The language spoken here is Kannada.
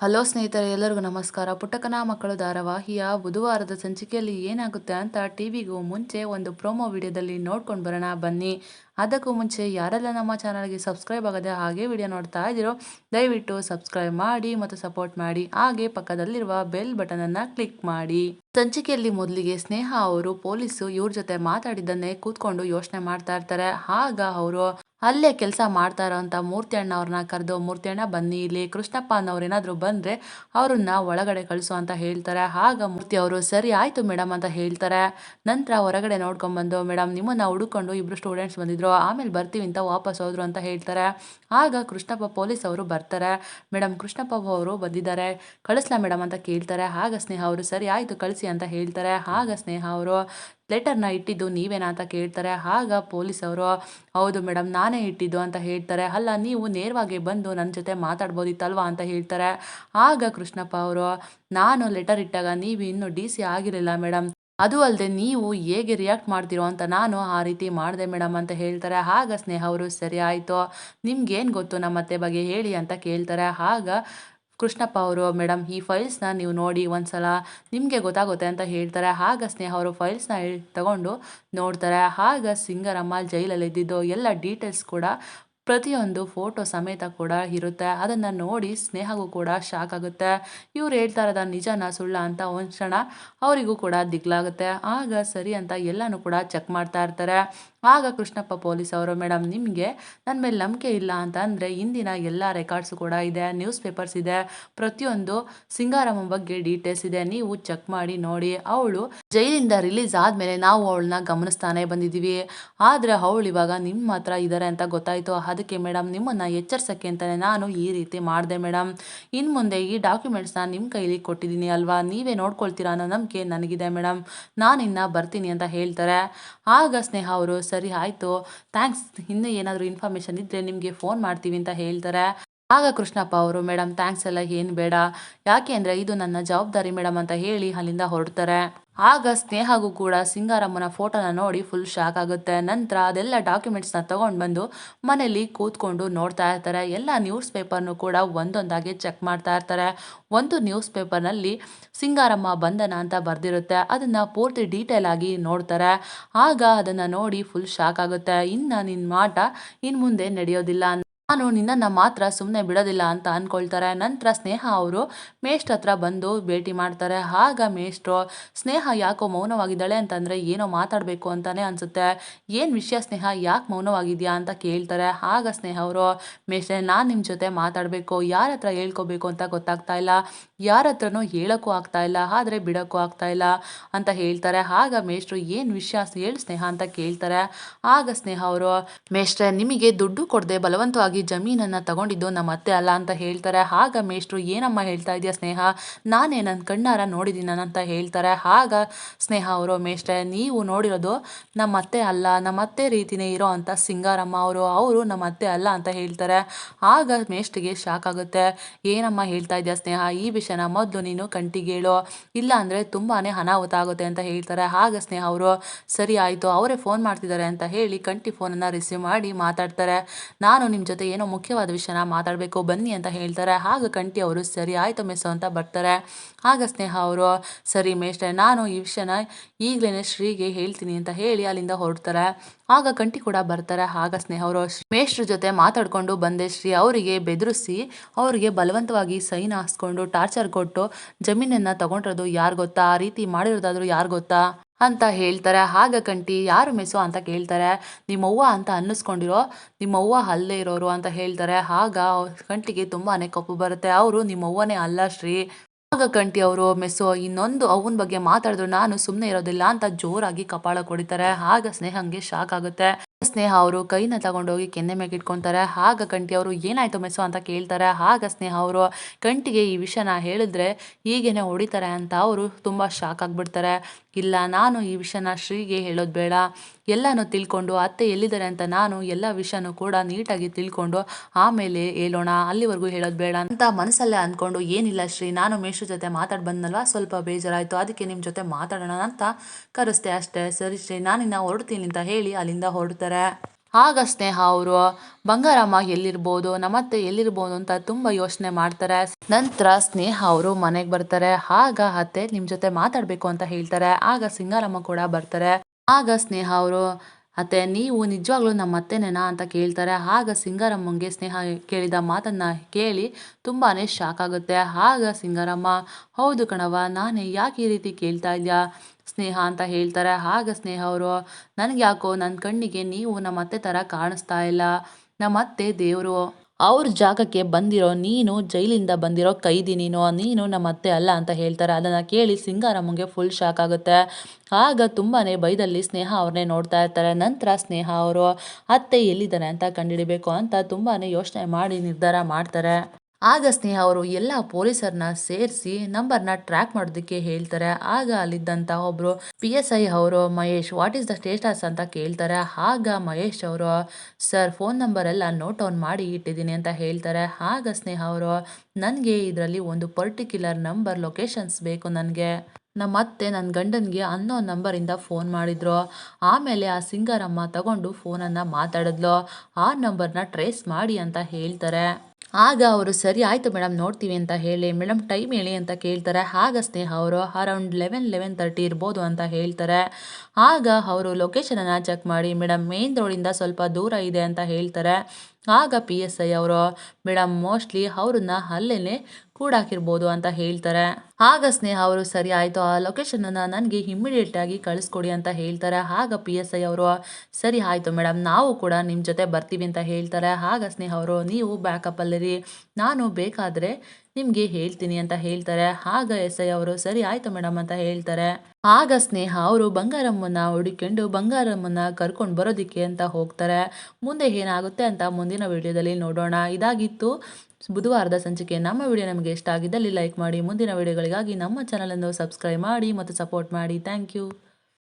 ಹಲೋ ಸ್ನೇಹಿತರೆ, ಎಲ್ಲರಿಗೂ ನಮಸ್ಕಾರ. ಪುಟ್ಟಕನ ಮಕ್ಕಳು ಧಾರಾವಾಹಿಯ ಬುಧವಾರದ ಸಂಚಿಕೆಯಲ್ಲಿ ಏನಾಗುತ್ತೆ ಅಂತ ಟಿವಿಗೂ ಮುಂಚೆ ಒಂದು ಪ್ರೋಮೋ ವಿಡಿಯೋದಲ್ಲಿ ನೋಡ್ಕೊಂಡು ಬರೋಣ ಬನ್ನಿ. ಅದಕ್ಕೂ ಮುಂಚೆ ಯಾರೆಲ್ಲ ನಮ್ಮ ಚಾನಲ್ಗೆ ಸಬ್ಸ್ಕ್ರೈಬ್ ಆಗದೆ ಹಾಗೆ ವಿಡಿಯೋ ನೋಡ್ತಾ ಇದ್ದೀರೋ, ದಯವಿಟ್ಟು ಸಬ್ಸ್ಕ್ರೈಬ್ ಮಾಡಿ ಮತ್ತು ಸಪೋರ್ಟ್ ಮಾಡಿ. ಹಾಗೆ ಪಕ್ಕದಲ್ಲಿರುವ ಬೆಲ್ ಬಟನನ್ನು ಕ್ಲಿಕ್ ಮಾಡಿ. ಸಂಚಿಕೆಯಲ್ಲಿ ಮೊದಲಿಗೆ ಸ್ನೇಹ ಅವರು ಪೊಲೀಸು ಇವ್ರ ಜೊತೆ ಮಾತಾಡಿದ್ದನ್ನೇ ಕೂತ್ಕೊಂಡು ಯೋಚನೆ ಮಾಡ್ತಾ ಇರ್ತಾರೆ. ಆಗ ಅವರು, ಅಲ್ಲೇ ಕೆಲಸ ಮಾಡ್ತಾ ಇರೋಂಥ ಮೂರ್ತಿ ಅಣ್ಣ ಅವ್ರನ್ನ ಕರೆದು ಮೂರ್ತಿ ಅಣ್ಣ ಬನ್ನಿ, ಇಲ್ಲಿ ಕೃಷ್ಣಪ್ಪ ಅನ್ನೋರು ಏನಾದರೂ ಬಂದರೆ ಅವ್ರನ್ನ ಒಳಗಡೆ ಕಳಿಸು ಅಂತ ಹೇಳ್ತಾರೆ. ಆಗ ಮೂರ್ತಿ ಅವರು, ಸರಿ ಆಯಿತು ಮೇಡಮ್ ಅಂತ ಹೇಳ್ತಾರೆ. ನಂತರ ಹೊರಗಡೆ ನೋಡ್ಕೊಂಬಂದು ಮೇಡಮ್ ನಿಮ್ಮನ್ನು ಹುಡುಕೊಂಡು ಇಬ್ಬರು ಸ್ಟೂಡೆಂಟ್ಸ್ ಬಂದಿದ್ರು. ಆಮೇಲೆ ಬರ್ತೀವಿ ಅಂತ ವಾಪಸ್ ಹೋದರು ಅಂತ ಹೇಳ್ತಾರೆ. ಆಗ ಕೃಷ್ಣಪ್ಪ ಪೊಲೀಸ್ ಅವರು ಬರ್ತಾರೆ. ಮೇಡಮ್ ಕೃಷ್ಣಪ್ಪ ಅವರು ಬಂದಿದ್ದಾರೆ. ಕಳಿಸ್ಲಾ ಮೇಡಮ್ ಅಂತ ಕೇಳ್ತಾರೆ. ಆಗ ಸ್ನೇಹ ಅವರು, ಸರಿ ಆಯಿತು, ಕಳಿಸಿ ಅಂತ ಹೇಳ್ತಾರೆ. ಆಗ ಸ್ನೇಹ ಅವರು, ಲೆಟರ್ನ ಇಟ್ಟಿದ್ದು ನೀವೇನಾ ಅಂತ ಕೇಳ್ತಾರೆ. ಆಗ ಪೊಲೀಸ್ ಅವರು, ಹೌದು ಮೇಡಮ್ ನಾನೇ ಇಟ್ಟಿದ್ದು ಅಂತ ಹೇಳ್ತಾರೆ. ಅಲ್ಲ, ನೀವು ನೇರವಾಗಿ ಬಂದು ನನ್ನ ಜೊತೆ ಮಾತಾಡ್ಬೋದಿತ್ತಲ್ವಾ ಅಂತ ಹೇಳ್ತಾರೆ. ಆಗ ಕೃಷ್ಣಪ್ಪ ಅವರು, ನಾನು ಲೆಟರ್ ಇಟ್ಟಾಗ ನೀವು ಇನ್ನೂ ಡಿ ಸಿ ಆಗಿರಲಿಲ್ಲ ಮೇಡಮ್ ಅದು ಅಲ್ಲದೆ ನೀವು ಹೇಗೆ ರಿಯಾಕ್ಟ್ ಮಾಡ್ತೀರೋ ಅಂತ ನಾನು ಆ ರೀತಿ ಮಾಡಿದೆ ಮೇಡಮ್ ಅಂತ ಹೇಳ್ತಾರೆ. ಆಗ ಸ್ನೇಹ ಅವರು, ಸರಿ ಆಯಿತು, ನಿಮ್ಗೇನು ಗೊತ್ತು ನಮ್ಮ ಅತ್ತೆ ಬಗ್ಗೆ ಹೇಳಿ ಅಂತ ಕೇಳ್ತಾರೆ. ಆಗ ಕೃಷ್ಣಪ್ಪ ಅವರು ಮೇಡಮ್ ಈ ಫೈಲ್ಸ್ನ ನೀವು ನೋಡಿ ಒಂದ್ಸಲ, ನಿಮಗೆ ಗೊತ್ತಾಗುತ್ತೆ ಅಂತ ಹೇಳ್ತಾರೆ. ಆಗ ಸ್ನೇಹ ಅವರು ಫೈಲ್ಸ್ನ ತಗೊಂಡು ನೋಡ್ತಾರೆ. ಆಗ ಸಿಂಗರಮ್ಮ ಜೈಲಲ್ಲಿ ಇದ್ದಿದ್ದು ಎಲ್ಲ ಡೀಟೇಲ್ಸ್ ಕೂಡ ಪ್ರತಿಯೊಂದು ಫೋಟೋ ಸಮೇತ ಕೂಡ ಇರುತ್ತೆ. ಅದನ್ನು ನೋಡಿ ಸ್ನೇಹಗೂ ಕೂಡ ಶಾಕ್ ಆಗುತ್ತೆ. ಇವ್ರು ಹೇಳ್ತಾ ಇರೋದ ನಿಜನ ಸುಳ್ಳ ಅಂತ ಒಂದು ಕ್ಷಣ ಅವರಿಗೂ ಕೂಡ ದಿಗ್ಲಾಗುತ್ತೆ. ಆಗ ಸರಿ ಅಂತ ಎಲ್ಲನೂ ಕೂಡ ಚೆಕ್ ಮಾಡ್ತಾ ಇರ್ತಾರೆ. ಆಗ ಕೃಷ್ಣಪ್ಪ ಪೊಲೀಸ್ ಅವರು ಮೇಡಮ್ ನಿಮಗೆ ನನ್ನ ಮೇಲೆ ನಂಬಿಕೆ ಇಲ್ಲ ಅಂತ ಅಂದರೆ ಇಂದಿನ ಎಲ್ಲ ರೆಕಾರ್ಡ್ಸ್ ಕೂಡ ಇದೆ ನ್ಯೂಸ್ ಪೇಪರ್ಸ್ ಇದೆ. ಪ್ರತಿಯೊಂದು ಸಿಂಗಾರಮ್ಮ ಬಗ್ಗೆ ಡೀಟೇಲ್ಸ್ ಇದೆ. ನೀವು ಚೆಕ್ ಮಾಡಿ ನೋಡಿ. ಅವಳು ಜೈಲಿಂದ ರಿಲೀಸ್ ಆದಮೇಲೆ ನಾವು ಅವಳನ್ನ ಗಮನಿಸ್ತಾನೆ ಬಂದಿದ್ದೀವಿ. ಆದರೆ ಅವಳು ಇವಾಗ ನಿಮ್ಮ ಹತ್ರ ಇದ್ದಾರೆ ಅಂತ ಗೊತ್ತಾಯಿತು. ಅದಕ್ಕೆ ಮೇಡಮ್ ನಿಮ್ಮನ್ನು ಎಚ್ಚರಿಸೋಕ್ಕೆ ಅಂತಲೇ ನಾನು ಈ ರೀತಿ ಮಾಡಿದೆ ಮೇಡಮ್ ಇನ್ನು ಮುಂದೆ ಈ ಡಾಕ್ಯುಮೆಂಟ್ಸ್ನ ನಿಮ್ಮ ಕೈಲಿ ಕೊಟ್ಟಿದ್ದೀನಿ ಅಲ್ವಾ? ನೀವೇ ನೋಡ್ಕೊಳ್ತೀರಾ ಅನ್ನೋ ನಂಬಿಕೆ ನನಗಿದೆ ಮೇಡಮ್ ನಾನಿನ್ನು ಬರ್ತೀನಿ ಅಂತ ಹೇಳ್ತಾರೆ. ಆಗ ಸ್ನೇಹ ಅವರು, ಸರಿ ಆಯಿತು. ಥ್ಯಾಂಕ್ಸ್ ಇನ್ನೂ ಏನಾದರೂ ಇನ್ಫಾರ್ಮೇಷನ್ ಇದ್ದರೆ ನಿಮಗೆ ಫೋನ್ ಮಾಡ್ತೀವಿ ಅಂತ ಹೇಳ್ತಾರೆ. ಆಗ ಕೃಷ್ಣಪ್ಪ ಅವರು ಮೇಡಮ್ ಥ್ಯಾಂಕ್ಸ್ ಎಲ್ಲ ಏನು ಬೇಡ. ಯಾಕೆ ಅಂದರೆ ಇದು ನನ್ನ ಜವಾಬ್ದಾರಿ ಮೇಡಮ್ ಅಂತ ಹೇಳಿ ಅಲ್ಲಿಂದ ಹೊರಡ್ತಾರೆ. ಆಗ ಸ್ನೇಹಗೂ ಕೂಡ ಸಿಂಗಾರಮ್ಮನ ಫೋಟೋನ ನೋಡಿ ಫುಲ್ ಶಾಕ್ ಆಗುತ್ತೆ. ನಂತರ ಅದೆಲ್ಲ ಡಾಕ್ಯುಮೆಂಟ್ಸ್ನ ತಗೊಂಡು ಬಂದು ಮನೇಲಿ ಕೂತ್ಕೊಂಡು ನೋಡ್ತಾ ಇರ್ತಾರೆ. ಎಲ್ಲ ನ್ಯೂಸ್ ಪೇಪರ್ನು ಕೂಡ ಒಂದೊಂದಾಗಿ ಚೆಕ್ ಮಾಡ್ತಾ ಇರ್ತಾರೆ. ಒಂದು ನ್ಯೂಸ್ ಪೇಪರ್ನಲ್ಲಿ ಸಿಂಗಾರಮ್ಮ ಬಂಧನ ಅಂತ ಬರೆದಿರುತ್ತೆ. ಅದನ್ನು ಪೂರ್ತಿ ಡೀಟೇಲ್ ಆಗಿ ನೋಡ್ತಾರೆ. ಆಗ ಅದನ್ನು ನೋಡಿ ಫುಲ್ ಶಾಕ್ ಆಗುತ್ತೆ. ಇನ್ನು ನಿನ್ನ ಮಾಟ ಇನ್ನು ಮುಂದೆ ನಡೆಯೋದಿಲ್ಲ ನಾನು ನಿನ್ನನ್ನು ಮಾತ್ರ ಸುಮ್ಮನೆ ಬಿಡೋದಿಲ್ಲ ಅಂತ ಅಂದ್ಕೊಳ್ತಾರೆ ನಂತರ ಸ್ನೇಹ ಅವರು ಮೇಷ್ಟ್ರ ಹತ್ರ ಬಂದು ಭೇಟಿ ಮಾಡ್ತಾರೆ. ಆಗ ಮೇಷ್ಟ್ರು, ಸ್ನೇಹ ಯಾಕೋ ಮೌನವಾಗಿದ್ದಾಳೆ ಅಂತಂದರೆ ಏನೋ ಮಾತಾಡಬೇಕು ಅಂತಲೇ ಅನಿಸುತ್ತೆ. ಏನು ವಿಷಯ ಸ್ನೇಹ? ಯಾಕೆ ಮೌನವಾಗಿದೆಯಾ? ಅಂತ ಕೇಳ್ತಾರೆ. ಆಗ ಸ್ನೇಹ ಅವರು, ಮೇಷ್ಟ್ರೆ, ನಾನು ನಿಮ್ಮ ಜೊತೆ ಮಾತಾಡಬೇಕು. ಯಾರ ಹತ್ರ ಹೇಳ್ಕೋಬೇಕು ಅಂತ ಗೊತ್ತಾಗ್ತಾ ಇಲ್ಲ. ಯಾರ ಹತ್ರನೂ ಹೇಳೋಕ್ಕೂ ಆಗ್ತಾ ಇಲ್ಲ. ಆದರೆ ಬಿಡೋಕ್ಕೂ ಆಗ್ತಾ ಇಲ್ಲ ಅಂತ ಹೇಳ್ತಾರೆ. ಆಗ ಮೇಷ್ಟ್ರು, ಏನು ವಿಷಯ? ಹೇಳಿ ಸ್ನೇಹ ಅಂತ ಕೇಳ್ತಾರೆ. ಆಗ ಸ್ನೇಹ ಅವರು, ಮೇಷ್ಟ್ರೆ, ನಿಮಗೆ ದುಡ್ಡು ಕೊಡದೆ ಬಲವಂತವಾಗಿ ಜಮೀನನ್ನು ತಗೊಂಡಿದ್ದು ನಮ್ಮ ಅತ್ತೆ ಅಲ್ಲ ಅಂತ ಹೇಳ್ತಾರೆ. ಆಗ ಮೇಷ್ಟ್ರು, ಏನಮ್ಮ ಹೇಳ್ತಾ ಇದೆಯಾ ಸ್ನೇಹ? ನಾನೇ ನನ್ನ ಕಣ್ಣಾರ ನೋಡಿದ್ದೀನಿ ಅಂತ ಹೇಳ್ತಾರೆ. ಆಗ ಸ್ನೇಹ ಅವರು, ಮೇಷ್ಟ್ರೆ, ನೀವು ನೋಡಿರೋದು ನಮ್ಮ ಅತ್ತೆ ಅಲ್ಲ, ನಮ್ಮ ಅತ್ತೆ ರೀತಿನೇ ಇರೋ ಅಂತ ಸಿಂಗಾರಮ್ಮ ಅವರು ಅವರು ನಮ್ಮ ಅತ್ತೆ ಅಲ್ಲ ಅಂತ ಹೇಳ್ತಾರೆ. ಆಗ ಮೇಷ್ಟ್ರಿಗೆ ಶಾಕ್ ಆಗುತ್ತೆ. ಏನಮ್ಮ ಹೇಳ್ತಾ ಇದೆಯಾ ಸ್ನೇಹ? ಈ ವಿಷಯನ ಮೊದಲು ನೀನು ಕಂಟಿಗೇಳು ಇಲ್ಲ ಅಂದರೆ ತುಂಬಾ ಅನಾಹುತ ಆಗುತ್ತೆ ಅಂತ ಹೇಳ್ತಾರೆ. ಆಗ ಸ್ನೇಹ ಅವರು, ಸರಿ ಆಯಿತು, ಅವರೇ ಫೋನ್ ಮಾಡ್ತಿದ್ದಾರೆ ಅಂತ ಹೇಳಿ ಕಂಟಿ ಫೋನನ್ನು ರಿಸೀವ್ ಮಾಡಿ ಮಾತಾಡ್ತಾರೆ. ನಾನು ನಿಮ್ಮ ಜೊತೆ ಏನೋ ಮುಖ್ಯವಾದ ವಿಷಯನ ಮಾತಾಡಬೇಕು, ಬನ್ನಿ ಅಂತ ಹೇಳ್ತಾರೆ. ಆಗ ಕಂಟಿ ಅವರು, ಸರಿ ಆಯಿತು ಮೆಸ್ಸು ಅಂತ ಬರ್ತಾರೆ. ಆಗ ಸ್ನೇಹ ಅವರು, ಸರಿ ಮೇಷ್ಟ್ರೆ, ನಾನು ಈ ವಿಷಯನ ಈಗಲೇ ಶ್ರೀಗೆ ಹೇಳ್ತೀನಿ ಅಂತ ಹೇಳಿ ಅಲ್ಲಿಂದ ಹೊರಡ್ತಾರೆ. ಆಗ ಕಂಟಿ ಕೂಡ ಬರ್ತಾರೆ. ಆಗ ಸ್ನೇಹ ಅವರು, ಮೇಷ್ಟ್ರ ಜೊತೆ ಮಾತಾಡ್ಕೊಂಡು ಬಂದೆ ಶ್ರೀ. ಅವರಿಗೆ ಬೆದರಿಸಿ, ಅವರಿಗೆ ಬಲವಂತವಾಗಿ ಸೈನ್ ಹಾಸ್ಕೊಂಡು, ಟಾರ್ಚರ್ ಕೊಟ್ಟು ಜಮೀನನ್ನು ತಗೊಂಡಿರೋದು ಯಾರು ಗೊತ್ತಾ? ಆ ರೀತಿ ಮಾಡಿರೋದಾದರೂ ಯಾರು ಗೊತ್ತಾ? ಅಂತ ಹೇಳ್ತಾರೆ. ಹಾಗ ಕಂಟಿ ಯಾರು ಮೆಸು ಅಂತ ಕೇಳ್ತಾರೆ. ನಿಮ್ಮವ್ವ ಅಂತ ಅನ್ನಿಸ್ಕೊಂಡಿರೋ, ನಿಮ್ಮವ್ವ ಅಲ್ಲೇ ಇರೋರು ಅಂತ ಹೇಳ್ತಾರೆ. ಆಗ ಕಂಟಿಗೆ ತುಂಬಾ ಕಪ್ಪು ಬರುತ್ತೆ. ಅವರು ನಿಮ್ಮವ್ವನೇ ಅಲ್ಲ ಶ್ರೀ. ಆಗ ಕಂಟಿ ಅವರು, ಮೆಸ್ಸು, ಇನ್ನೊಂದು ಅವನ ಬಗ್ಗೆ ಮಾತಾಡಿದ್ರು ನಾನು ಸುಮ್ಮನೆ ಇರೋದಿಲ್ಲ ಅಂತ ಜೋರಾಗಿ ಕಪಾಳ ಕೊಡಿತಾರೆ. ಆಗ ಸ್ನೇಹಂಗೆ ಶಾಕ್ ಆಗುತ್ತೆ. ಸ್ನೇಹ ಅವರು ಕೈನ ತಗೊಂಡೋಗಿ ಕೆನ್ನೆ ಮೇಲೆ ಇಟ್ಕೊತಾರೆ. ಆಗ ಕಂಟಿ ಅವರು ಏನಾಯ್ತು ಮೆಸ್ಸು ಅಂತ ಕೇಳ್ತಾರೆ. ಆಗ ಸ್ನೇಹ ಅವರು ಕಂಟಿಗೆ ಈ ವಿಷಯನ ಹೇಳಿದ್ರೆ ಹೀಗೇನೆ ಹೊಡಿತಾರೆ ಅಂತ ಅವರು ತುಂಬ ಶಾಕ್ ಆಗಿಬಿಡ್ತಾರೆ. ಇಲ್ಲ, ನಾನು ಈ ವಿಷಯನ ಶ್ರೀಗೆ ಹೇಳೋದು ಬೇಡ. ಎಲ್ಲನೂ ತಿಳ್ಕೊಂಡು ಅತ್ತೆ ಎಲ್ಲಿದ್ದಾರೆ ಅಂತ ನಾನು ಎಲ್ಲ ವಿಷಯನೂ ಕೂಡ ನೀಟಾಗಿ ತಿಳ್ಕೊಂಡು ಆಮೇಲೆ ಹೇಳೋಣ, ಅಲ್ಲಿವರೆಗೂ ಹೇಳೋದು ಬೇಡ ಅಂತ ಮನಸ್ಸಲ್ಲೇ ಅಂದ್ಕೊಂಡು ಏನಿಲ್ಲ ಶ್ರೀ, ನಾನು ಮೇಷ್ಟ್ರ ಜೊತೆ ಮಾತಾಡಿ ಬಂದಲ್ವಾ ಸ್ವಲ್ಪ ಬೇಜಾರಾಯಿತು. ಅದಕ್ಕೆ ನಿಮ್ಮ ಜೊತೆ ಮಾತಾಡೋಣ ಅಂತ ಕರೆಸ್ತೆ ಅಷ್ಟೇ. ಸರಿ ಶ್ರೀ, ನಾನಿನ್ನ ಹೊರಡ್ತೀನಿ ಅಂತ ಹೇಳಿ ಅಲ್ಲಿಂದ ಹೊರಡ್ತಾರೆ ಆಗ ಸ್ನೇಹ ಅವರು, ಬಂಗಾರಮ್ಮ ಎಲ್ಲಿರ್ಬೋದು? ನಮ್ಮತ್ತೆ ಎಲ್ಲಿರ್ಬೋದು? ಅಂತ ತುಂಬ ಯೋಚನೆ ಮಾಡ್ತಾರೆ. ನಂತರ ಸ್ನೇಹ ಅವರು ಮನೆಗೆ ಬರ್ತಾರೆ. ಆಗ ಅತ್ತೆ ನಿಮ್ಮ ಜೊತೆ ಮಾತಾಡಬೇಕು ಅಂತ ಹೇಳ್ತಾರೆ. ಆಗ ಸಿಂಗಾರಮ್ಮ ಕೂಡ ಬರ್ತಾರೆ. ಆಗ ಸ್ನೇಹ ಅವರು ಅತ್ತೆ, ನೀವು ನಿಜವಾಗ್ಲೂ ನಮ್ಮ ಅತ್ತೆನೇನಾ ಅಂತ ಕೇಳ್ತಾರೆ. ಆಗ ಸಿಂಗಾರಮ್ಮಂಗೆ ಸ್ನೇಹ ಕೇಳಿದ ಮಾತನ್ನ ಕೇಳಿ ತುಂಬಾ ಶಾಕ್ ಆಗುತ್ತೆ. ಆಗ ಸಿಂಗಾರಮ್ಮ, ಹೌದು ಕಣವ ನಾನೇ ಯಾಕೆ ಈ ರೀತಿ ಕೇಳ್ತಾ ಇದೆಯಾ? ಸ್ನೇಹ ಅಂತ ಹೇಳ್ತಾರೆ. ಆಗ ಸ್ನೇಹ ಅವರು ನನಗೆ ಯಾಕೋ ನನ್ನ ಕಣ್ಣಿಗೆ ನೀವು ನಮ್ಮ ಅತ್ತೆ ಥರ ಕಾಣಿಸ್ತಾ ಇಲ್ಲ. ನಮ್ಮ ಅತ್ತೆ ದೇವರು. ಅವ್ರ ಜಾಗಕ್ಕೆ ಬಂದಿರೋ, ನೀನು ಜೈಲಿಂದ ಬಂದಿರೋ ಕೈದಿ ನೀನು ನೀನು ನಮ್ಮ ಅತ್ತೆ ಅಲ್ಲ ಅಂತ ಹೇಳ್ತಾರೆ. ಅದನ್ನು ಕೇಳಿ ಸಿಂಗಾರಮ್ಮಂಗೆ ಫುಲ್ ಶಾಕ್ ಆಗುತ್ತೆ. ಆಗ ತುಂಬಾ ಬೈದಲ್ಲಿ ಸ್ನೇಹ ಅವ್ರನ್ನೇ ನೋಡ್ತಾ ಇರ್ತಾರೆ. ನಂತರ ಸ್ನೇಹ ಅವರು, ಅತ್ತೆ ಎಲ್ಲಿದ್ದಾರೆ ಅಂತ ಕಂಡುಹಿಡಿಬೇಕು ಅಂತ ತುಂಬಾ ಯೋಚನೆ ಮಾಡಿ ನಿರ್ಧಾರ ಮಾಡ್ತಾರೆ. ಆಗ ಸ್ನೇಹ ಅವರು ಎಲ್ಲ ಪೊಲೀಸರನ್ನ ಸೇರಿಸಿ ನಂಬರ್ನ ಟ್ರ್ಯಾಕ್ ಮಾಡೋದಕ್ಕೆ ಹೇಳ್ತಾರೆ. ಆಗ ಅಲ್ಲಿದ್ದಂಥ ಒಬ್ಬರು ಪಿ ಎಸ್ ಐ ಅವರು, Mahesh what is the status ಅಂತ ಕೇಳ್ತಾರೆ. ಆಗ ಮಹೇಶ್ ಅವರು, ಸರ್ ಫೋನ್ ನಂಬರ್ ಎಲ್ಲ ನೋಟ್ ಆನ್ ಮಾಡಿ ಇಟ್ಟಿದ್ದೀನಿ ಅಂತ ಹೇಳ್ತಾರೆ. ಆಗ ಸ್ನೇಹ ಅವರು, ನನಗೆ ಇದರಲ್ಲಿ ಒಂದು ಪರ್ಟಿಕ್ಯುಲರ್ ನಂಬರ್ ಲೊಕೇಶನ್ಸ್ ಬೇಕು ನನಗೆ. ನಮ್ಮ ಅತ್ತೆ ನನ್ನ ಗಂಡನಿಗೆ ಅನ್ನೋ ನಂಬರಿಂದ ಫೋನ್ ಮಾಡಿದ್ರು. ಆಮೇಲೆ ಆ ಸಿಂಗರಮ್ಮ ತಗೊಂಡು ಫೋನನ್ನು ಮಾತಾಡಿದ್ಲು. ಆ ನಂಬರ್ನ ಟ್ರೇಸ್ ಮಾಡಿ ಅಂತ ಹೇಳ್ತಾರೆ. ಆಗ ಅವರು, ಸರಿ ಆಯಿತು ಮೇಡಮ್ ನೋಡ್ತೀವಿ ಅಂತ ಹೇಳಿ. ಮೇಡಮ್ ಟೈಮ್ ಹೇಳಿ ಅಂತ ಕೇಳ್ತಾರೆ. ಆಗ ಸ್ನೇಹ ಅವರು, ಅರೌಂಡ್ ಲೆವೆನ್ ಲೆವೆನ್ ತರ್ಟಿ ಇರ್ಬೋದು ಅಂತ ಹೇಳ್ತಾರೆ. ಆಗ ಅವರು ಲೊಕೇಶನನ್ನು ಚೆಕ್ ಮಾಡಿ ಮೇಡಮ್ ಮೇನ್ ರೋಡಿಂದ ಸ್ವಲ್ಪ ದೂರ ಇದೆ ಅಂತ ಹೇಳ್ತಾರೆ. ಆಗ ಪಿ ಎಸ್ ಐ ಅವರು ಮೇಡಮ್ ಮೋಸ್ಟ್ಲಿ ಅವ್ರನ್ನ ಅಲ್ಲೇನೆ ಕೂಡಾಕಿರ್ಬೋದು ಅಂತ ಹೇಳ್ತಾರೆ. ಆಗ ಸ್ನೇಹ ಅವರು, ಸರಿ ಆಯಿತು, ಆ ಲೊಕೇಶನನ್ನು ನನಗೆ ಆಗಿ ಕಳಿಸ್ಕೊಡಿ ಅಂತ ಹೇಳ್ತಾರೆ. ಆಗ ಪಿ ಎಸ್ ಐ ಅವರು, ಸರಿ ಆಯಿತು ಮೇಡಮ್ ನಾವು ಕೂಡ ನಿಮ್ಮ ಜೊತೆ ಬರ್ತೀವಿ ಅಂತ ಹೇಳ್ತಾರೆ. ಆಗ ಸ್ನೇಹ ಅವರು, ನೀವು ಬ್ಯಾಕಪ್ಪಲ್ಲಿರಿ ನಾನು ಬೇಕಾದರೆ ನಿಮಗೆ ಹೇಳ್ತೀನಿ ಅಂತ ಹೇಳ್ತಾರೆ. ಆಗ ಎಸ್ ಐ ಅವರು, ಸರಿ ಆಯ್ತು ಮೇಡಮ್ ಅಂತ ಹೇಳ್ತಾರೆ. ಆಗ ಸ್ನೇಹ ಅವರು ಬಂಗಾರಮ್ಮನ ಹುಡುಕೊಂಡು ಬಂಗಾರಮ್ಮನ ಕರ್ಕೊಂಡು ಬರೋದಿಕ್ಕೆ ಅಂತ ಹೋಗ್ತಾರೆ. ಮುಂದೆ ಏನಾಗುತ್ತೆ ಅಂತ ಮುಂದಿನ ವಿಡಿಯೋದಲ್ಲಿ ನೋಡೋಣ. ಇದಾಗಿತ್ತು ಬುಧವಾರದ ಸಂಚಿಕೆ. ನಮ್ಮ ವಿಡಿಯೋ ನಮಗೆ ಇಷ್ಟ ಆಗಿದ್ದಲ್ಲಿ ಲೈಕ್ ಮಾಡಿ. ಮುಂದಿನ ವಿಡಿಯೋಗಳಿಗಾಗಿ ನಮ್ಮ ಚಾನಲನ್ನು ಸಬ್ಸ್ಕ್ರೈಬ್ ಮಾಡಿ ಮತ್ತು ಸಪೋರ್ಟ್ ಮಾಡಿ. Thank you.